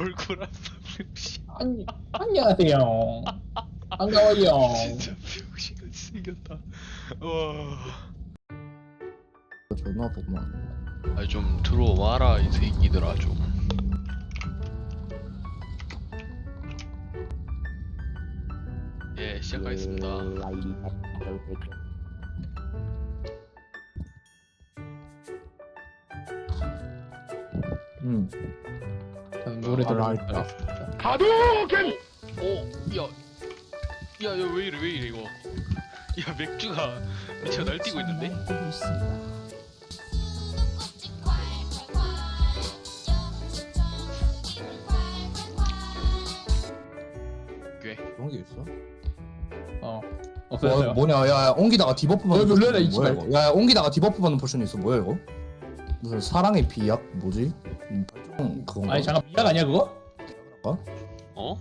얼굴 아파 병신 아니 안녕하세요. 반가워요. 진짜 병신같이 생겼다 와 존나 아프구만 아좀 들어와라 이 새끼들아 좀 예, 시작하겠습니다. 응 저는 노래 아, 들어. 알겠다. 오, 야, 야, 야, 왜 이래, 왜 이래 이거? 야, 맥주가 미쳐 날뛰고 있는데? 꽤. 그런 게 있어? 어. 와, 없어요. 뭐냐 야, 야 옹기다가 디버프 받는 어, 놀래라, 포션 이 뭐야 씨발. 이거 야 옹기다가 디버프 받는 포션이 있어 뭐야 이거? 무슨 사랑의 비약 뭐지? 음, 그건가? 아니 잠깐 미약 아니야 그거? 어?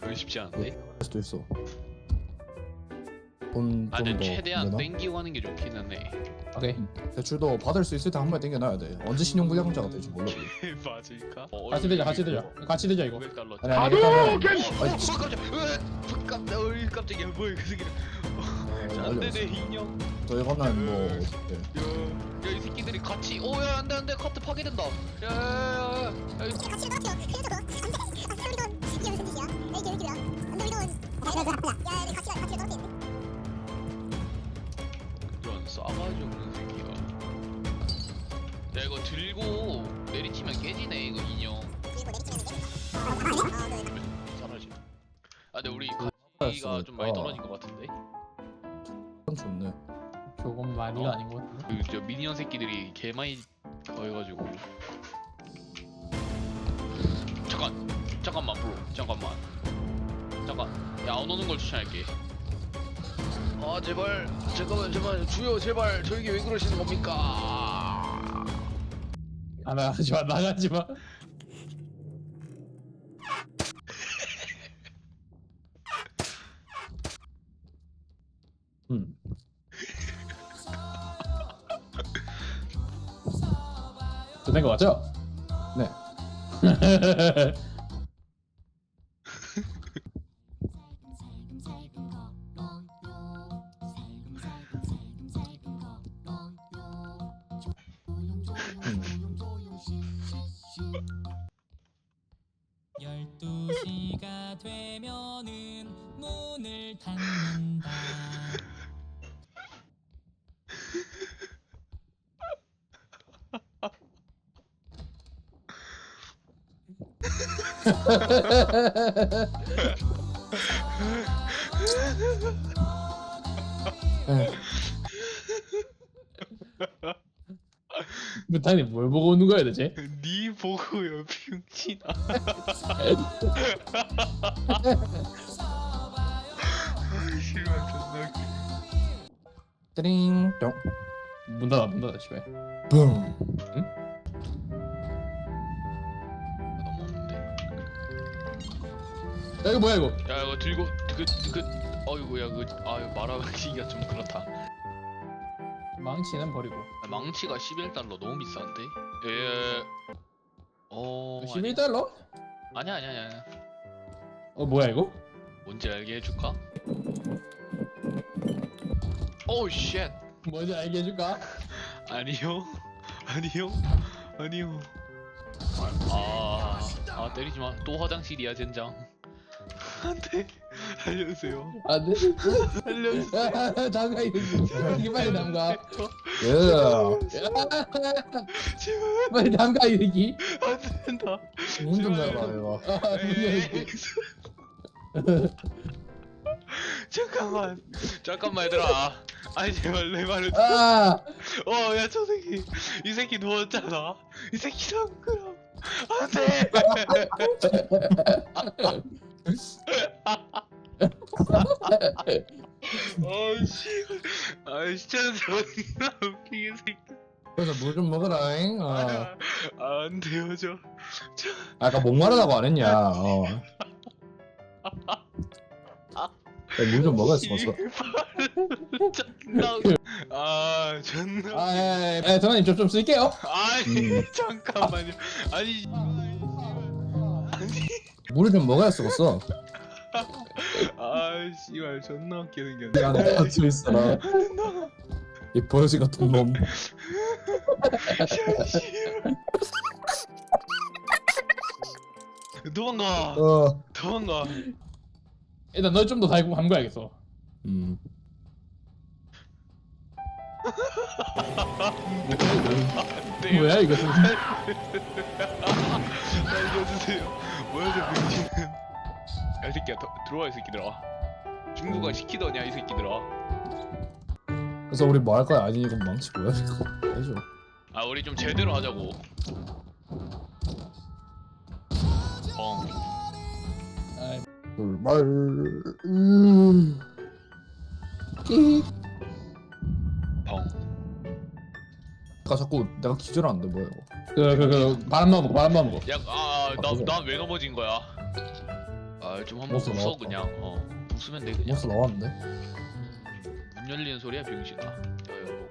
그건 쉽지 않은데? 할 수도 있어 돈 아, 근데 좀더 최대한 땡기고 하는 게 좋기는 해. 오케이. 대출도 받을 수 있을 때 한 번에 땡겨놔야 돼 언제 신용불량자가 될지 몰라 맞을까? 어, 같이 되자 같이 되자. 같이 되자 이거. 500달러. 아니 아니 일단은 어, 아니, 어, 깜짝, 으, 어이, 깜짝이야, 뭐야 그 새끼. 어, 안돼. 내 인형. 저 이거는 뭐 음. 어떻게 야, 야, 이 새끼들이 같이, 오 야 안돼 안돼 카트 파괴된다. 야, 야, 야, 야, 야, 이 같이 나왔죠. 그래도 안돼. 안돼 우리 돈 이게 무슨 뜻이야? 야 이게 왜 이렇게야? 안돼 우리 돈. 야 이거 아프다. 야 우리 같이 같이 떨어뜨리네. 이런 싸가지 없는 새끼가. 야 이거 들고 내리치면 깨지네 이거 인형. 그리고 내리치면 되겠다. 아 네. 사라지. 아 근데 우리 가치가 좀 많이 떨어진 것 같은 많이가 아닌 것 같은데. 그 저 미니언 새끼들이 개 많이 더해가지고. 잠깐, 잠깐만 브로, 잠깐만, 잠깐. 야 안 오는 걸 추천할게. 아 제발, 잠깐만 제발 주여 제발 저에게 왜 그러시는 겁니까? 아 나가지 마 나가지 마. 음. 된거 맞죠? 네 음. 열두 시가 되면은 문을 닫는 다. 에, 무탄이 뭘 보고 오는 거야 대체? 니 보고요 병신아. 아 실망 존나. 웃겨. 띠링 뿅문 닫아 문 닫아 씨발. 붐. 너 이거 뭐야 이거? 야 이거 들고 그그 어이구 야 그 아유 말하기가 좀 그렇다. 망치는 버리고. 아, 망치가 11달러 너무 비싼데? 예. 어. 11달러? 아니야 아니야 아니야. 아니야. 어 뭐야 이거? 뭔지 알게 해줄까? 오우 쉣. 뭔지 알게 해줄까? 아니요. 아니요. 아니요. 아, 아 때리지 마. 또 화장실이야 젠장. 안돼. 알려주세요. 안 돼. 알려주세요. 잠가 이거 이게 빨리. 예 제발 빨리 담가 이 새끼. 안 된다. 문좀 열어봐 이거 아, 문 열게. 잠깐만. 잠깐만 얘들아. 아니 제발 내 말을. 아, 어, 야, 저 새끼. 이 새끼 누웠잖아. 이 새끼 잠그라. 안 돼! 아이씨. 아이씨, 진짜 존나 웃기게 새끼. 그래서 물 좀 먹어라잉 어. 아, 안 돼요, 저. 아까 목마르다고 안 했냐 어. 물 좀 먹었어 벌써 웃- 아, 존나. 아, 예, 예, 예, 전화님 좀좀 쓸게요. 아니, 음. 잠깐만요. 아니. 물을 좀 먹어야 썩었어? 아 씨발 존나 웃겨 생겼네 이 안에 갇혀 있어라. 이 버러지 같은 놈. 도망가. 어. 도망가. 일단 너좀더 달고 감가야겠어. 음. 네. 뭐야 이거 알려주세요 뭐야 저 병신은 야이 새끼야 더, 들어와 이 새끼들아 중국어 시키더냐 이 새끼들아 그래서 우리 뭐 할 거야? 아니 이건 망치 뭐야 이거 해줘 아 우리 좀 제대로 하자고 뻥 아이, 말 음. 끼. 뻥. 아까 자꾸 내가 기절하는데 뭐야 이거 그, 그, 그, 바람만 먹어, 바람만 먹어. 야, 아, 아, 그래. 넘어진 거야? 아, 좀 한번 몬스터 부숴 나왔다. 그냥. 어, 부수면 돼 그냥. 몬스터 나왔는데 문 열리는 소리야 병신아. 야, 열고.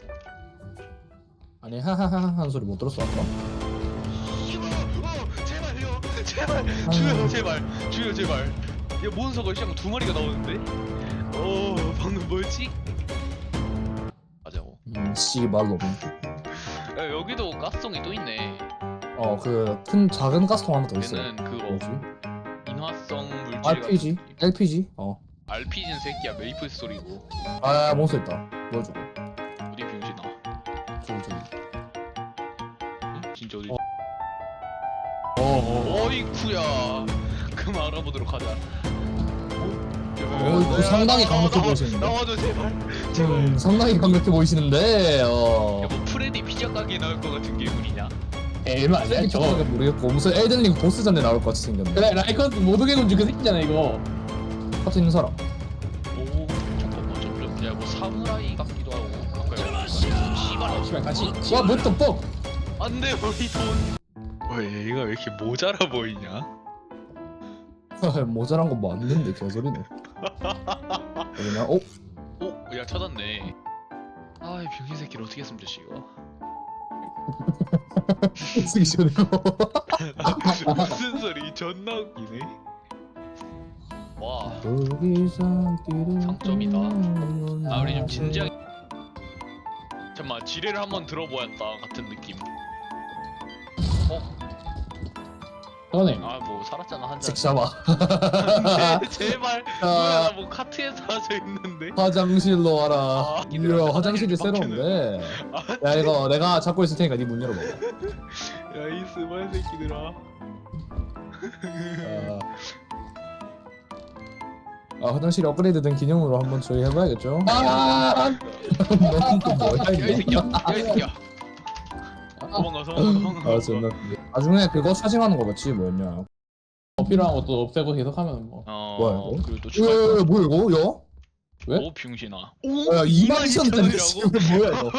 아니 하하하 하는 소리 못 들었어 아까 씨발, 어, 제발요, 제발, 주여, 제발, 주여, 제발. 야, 몬스터가 시장 두 마리가 나오는데? 어, 방금 뭐였지? 맞아고. 음 씨발 놈 야, 여기도 가스통이 또 있네. 어 그 큰 작은 가스통 하나 더 있어 얘는 그거 뭐지? 인화성 물질 RPG? 같은- LPG? 어 RPG는 새끼야 메이플 스토리고. 아 몬스터 있다 보여줘 어디 병신아? 저기 저기 응? 진짜 어디? 어. 어 어 어이쿠야 그만 알아보도록 하자 어, 이거 상당히 강력해 보이시는데? 나와줘 제발 제발 음, 상당히 강력해 보이시는데 어. 야뭐 프레디 피자 가게 나올 것 같은 괴물이냐? 돼, 솔직히 저거. 모르겠고 무슨 엘든링 보스전에 나올 것 같이 생겼네. 그래, 라이컨 모두 개 군주 그 새끼잖아, 이거. 같이 있는 사람. 오 잠깐만 점점 야뭐 사무라이 같기도 하고 가까이 씨발 아, 씨발, 같이. 와, 뭐 또, 뻑! 안돼 우리 돈왜 얘가 왜 이렇게 모자라 보이냐? 모자란 거 맞는데 개소리네 그냥 어? 오 야 찾았네. 아 이 병신 새끼를 어떻게 했으면 좋지 이거? 쓰기 싫어 무슨 소리? 존나 웃기네. 와. 상점이다. 아 우리 좀 진지하게 잠깐만 지뢰를 한번 들어보았다 같은 느낌 전에. 아뭐 살았잖아 한 잔. 직잡아 제발 아. 뭐야 나뭐 카트에 사라져 있는데. 화장실로 와라. 아, 이리와 화장실이 새로운데. 아, 야 이거 내가 잡고 있을 테니까 네 문 열어봐. 야이 스발 새끼들아. 아, 아 화장실이 업그레이드 된 기념으로 한번 저희 해봐야겠죠? 아! 너는 또 뭐야 야이 이거 새끼야. 야이 새끼야. 도망가 도망가 도망가. 아 존나 웃기네. 나중에 그거 사징하는 거 맞지 뭐였냐 어, 필요한 것도 없애고 계속하면 뭐. 어 뭐야, 이거? 그리고 또 야야야 거야 뭐야 이거 왜? 오 병신아 야? 야 22,000원짜리 22,000원이라고? 지금 뭐야 이거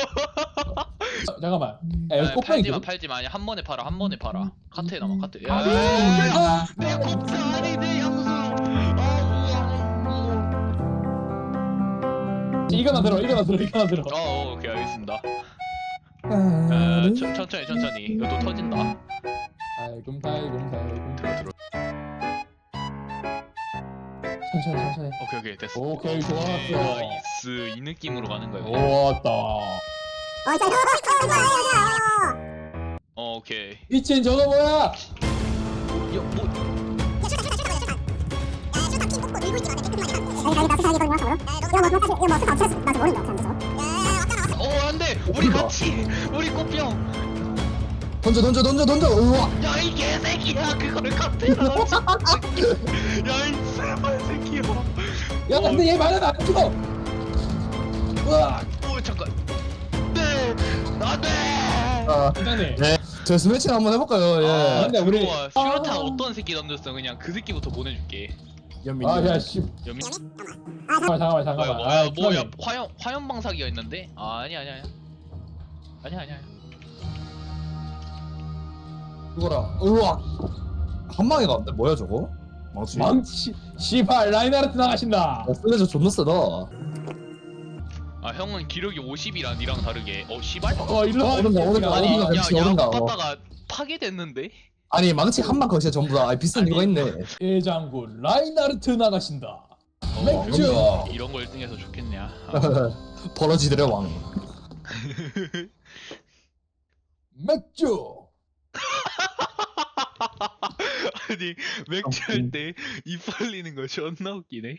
아, 잠깐만. 야, 아, 여기 꽃병이 팔지마 있거든? 팔지 마 아니 한 번에 팔아 한 번에 팔아 카트에 남아 카트 아, 야내 복사 아니 내 향수 이거나 들어, 이거나 들어, 이거나 들어. 어 오케이 알겠습니다 아, 어, 천, 천천히 천천히 이거 또 터진다 달금, 달금, 달금. 들어 들어 천천히, 천천히. 오케이 오케이 됐어 오케이, 좋았어. 나이스 이 느낌으로 가는 거야 그냥. 어, 저, 저, 어 오케이 미친 저거 뭐야? 야뭐 뭐, 뭐, 뭐, 왔다. 어 안돼 우리? 같이 우리 꽃병 던져 던져 던져 던져. 우와. 야이 개새끼야. 그거를 카트에 넣었지 야이 새발 새끼야. 야, 근데 얘 말은 안 죽어. 으악. 오 잠깐. 네. 안돼 아, 부장님. 저 스매칭 한번 해볼까요? 아 예. 근데 우리- 들어와 슈라탄 아. 어떤 새끼 던졌어? 그냥 그 새끼부터 보내줄게. 연민 아, 야, 씨. 연민 아, 잠깐만, 잠깐만, 뭐야 잠깐만. 뭐야 아, 뭐야. 부장님. 화염 화염 방사기가 있는데? 아 아니 아니 아니 아니 아니 아니 죽어라. 우와. 한 방에 가는데 뭐야 저거? 망치. 망치. 씨발 라인하르트 나가신다. 어, 플레저 존나 세다. 아 형은 기력이 50이라 니랑 다르게 어 씨발 어 일로 와. 어른가 어른가 아니 어른가 야, 야 어른가. 어. 갔다가 파괴됐는데 아니 망치 한 방 거시야 전부 다. 아니, 비싼 아니. 이유가 있네. 예장군 라인하르트 나가신다. 어, 맥주! 이런 거 1등해서 좋겠냐 아, 버러지들의 왕. 맥주. 아니 맥주 아, 할때입 음. 벌리는 거 존나 웃기네.